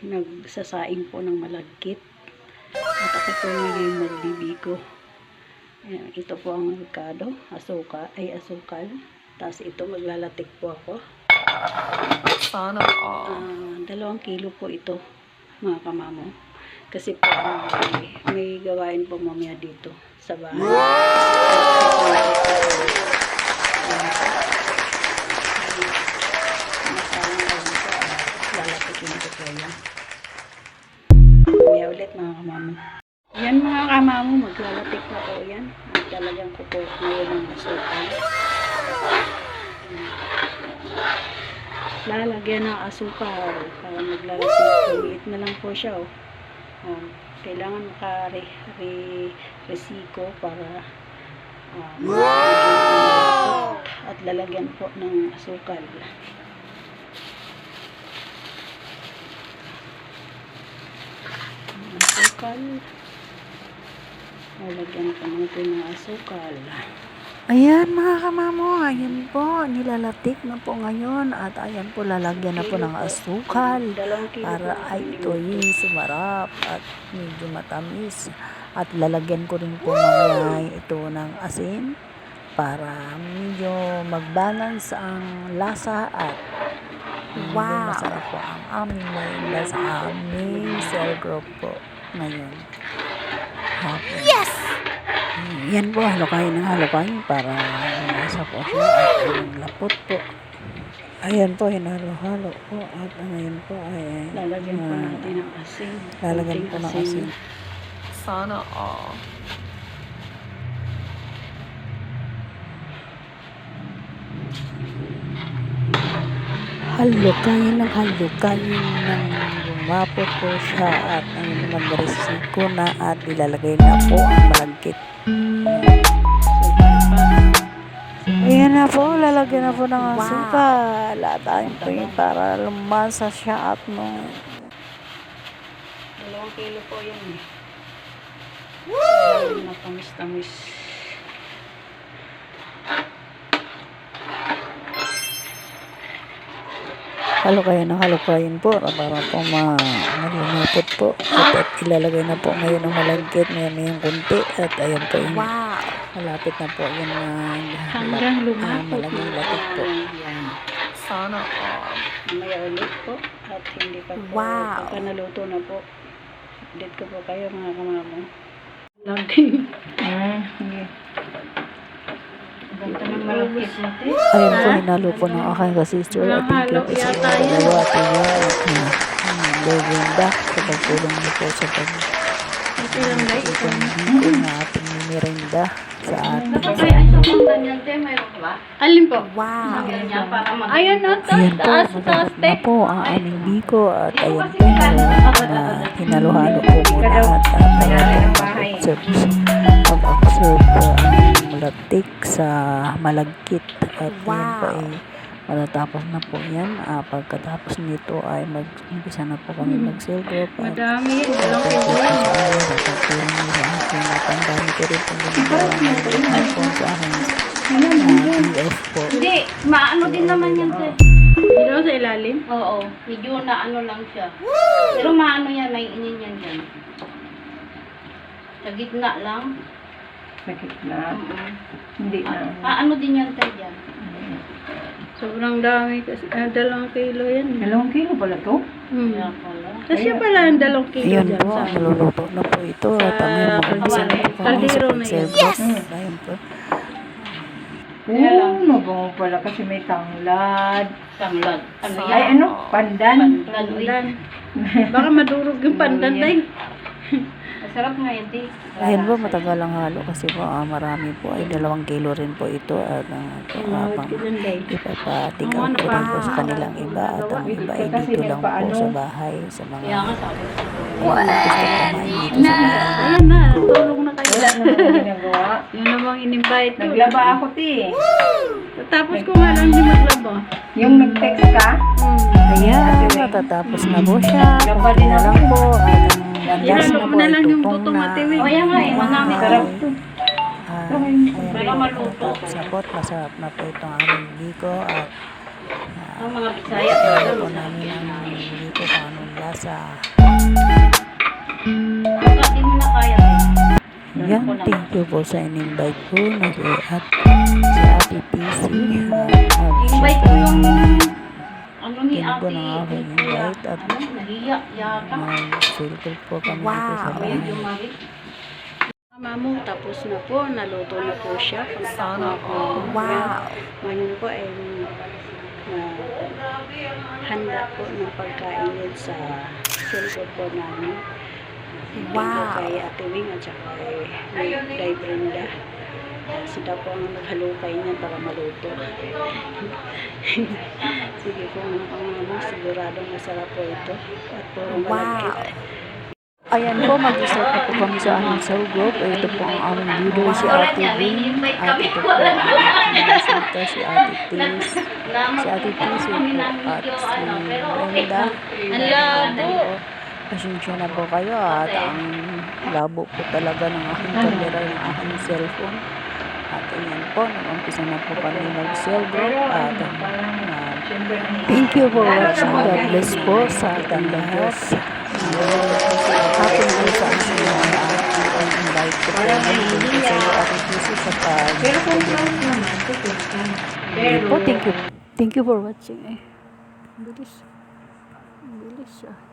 magsasaing po ng malagkit. At ako po ngayon magbibigo. Ayan, ito po ang merkado, asuka, ay asukal. Tapos ito maglalatik po ako. Sana all. Ah, dalawang kilo po ito, mga kamamo. Kasi po, ano, may, may gawain po mamaya dito sa bahay. Ayan ang asukal. lalagyan ng asukal para maglalasik. Maliit na lang po siya. Oh. Oh, kailangan maka-resiko para ah, wow! at lalagyan po ng asukal. Ang Asukal. Lalagyan po natin ng asukal. Ayan mga kamamo, ayan po, nilalatik na po ngayon at ayan po lalagyan na po ng asukal para ay ito'y sumarap at medyo matamis. At lalagyan ko rin po mamaya ito ng asin para medyo mag-balance ang lasa at Wow. masarap po ang aming merinda sa aming cell group po ngayon. Hapon. Yes! Yan po, halokayin ng halokayin para nasa po siya at yung lapot po. Ayan po, hinalo-halo po at ngayon po ay Lalagyan po ah, natin ng asin. lalagyan po ng asin. Sana all. Halokayin ng halokayin ng lumapot po siya at ang magresiko na at ilalagay na po ang malagkit. Ayan na po, lalagyan na po ng Wow. asukal. At ayun po yun para lumasa siya at nung Dalawang kilo po yan eh. Woo! Matamis-tamis. Halokayin ng halokayin po para po ma malumapot po at, at ilalagay na po ngayon ang malagkit may mayang kunti at ayan po yun Wow. malapit na po yun na Hanggang ah, lumapot. malaging latik po. Sana all. Mamaya ulit po. At hindi pa po. Wow. Pagka naluto na po. Update ko po kayo mga kamamo. Ng malapit natin. Ayun po, hinalo po ng aking ka-sister. At thank you po sa dalawa at iya at um, Belinda sa pagtulong niyo po sa pag Ito na ating merienda sa atin. Alin po? Wow. Ayun na. Ayan po, matapos na po ang aming biko at ayan po na hinalo-halo po muna at ayan po mag-observe mag-observe po. ang malatik sa malagkit at yan po Wow. ay matatapos na po yan Ah, pagkatapos nito ay mag-umpisa na po kami mag-sale group at Madami yan. Dalawang Thank kilo you yan. po sa inyo. Natutulong niyo sa akin at ang dami ko rin pong ginagawa ngayon po sa akin uh, PF po. Hindi, maano din naman yan, sir. Dito sa ilalim. Oo, medyo na ano lang siya. Pero maano yan, may inin yan yan. Sa gitna lang. Sakit na. Mm-mm. Hindi na. Ah, ano din yan, sir, yan. Sobrang dami kasi. Ah, dalawang kilo yan. Dalawang kilo pala to? Hmm. Kaya pala. Pala ang dalawang kilo Ayan dyan po, sa naluluto na po ito at ang po kami sa Kaldero na yan. group. Ayan po. Lang. mabango pala kasi may tanglad. Tanglad. Ano yan? Ay ano? Pandan. Pandan. Baka madurog yung pandan Ano masarap nga yan, di. Ayan po, matagal ang halo kasi po ah, marami po ay dalawang kilo rin po ito at ang ito habang ipapatik out ko rin po sa kanilang iba at ang iba ay dito lang po sa bahay sa mga gusto kumain dito sa bahay. Ayan na, tulong na kayo. Wala naman ginagawa. Yun namang in-invite. Naglaba ako ti. Tapos ko nga lang di maglaba. Yung nag-text ka, Hmm. Ayan, matatapos na po siya. Laba Kunti din na lang po at ang last na po ay tutong na. at iwi. O, yan nga eh, manami. sarap. Ah, ayan po. Tapos masarap na po itong aming biko at Ang mga bisaya Kaya po namin ang dito kung anong lasa. Kaya eh. Yan, thank you po sa in-invite ko na si at si Ate PC. Invite ko yung ano ni po ate. na ni kuya. invite at- Ano. Mag-circle po kami dito sa mali. Mamo, tapos na po. Naluto na po siya. Sana all. Wow! Ngayon po ay uh, handa po ng pagkain yun sa cellphone po namin. Wow. kay Ate Wing at saka kay Day Brenda. Sila po ang naghalukay niyan para maluto. Sige po mga kamama, siguradong masarap po ito. At puro malagkit. Ayan po, mag-start na po kami sa aming sawgop. Ito po ang aming leader, si Ate Vin. At ito po ang aming bisita, si Ate Tis. Si Ate Tis po at si Brenda. Ang labo. Pasensya na po kayo at ang labo po talaga ng aking camera, ng aking cellphone. At ayan po, nag-umpisa na po kami mag-cellgroup at uh, thank you for watching. God bless po sa ating lahat. Happy po sa ating. Ang invite ko po thank you sa iyo at puso sa pag Pero kung close naman, po, thank you. Thank you for watching eh. Bilis. Bilis siya.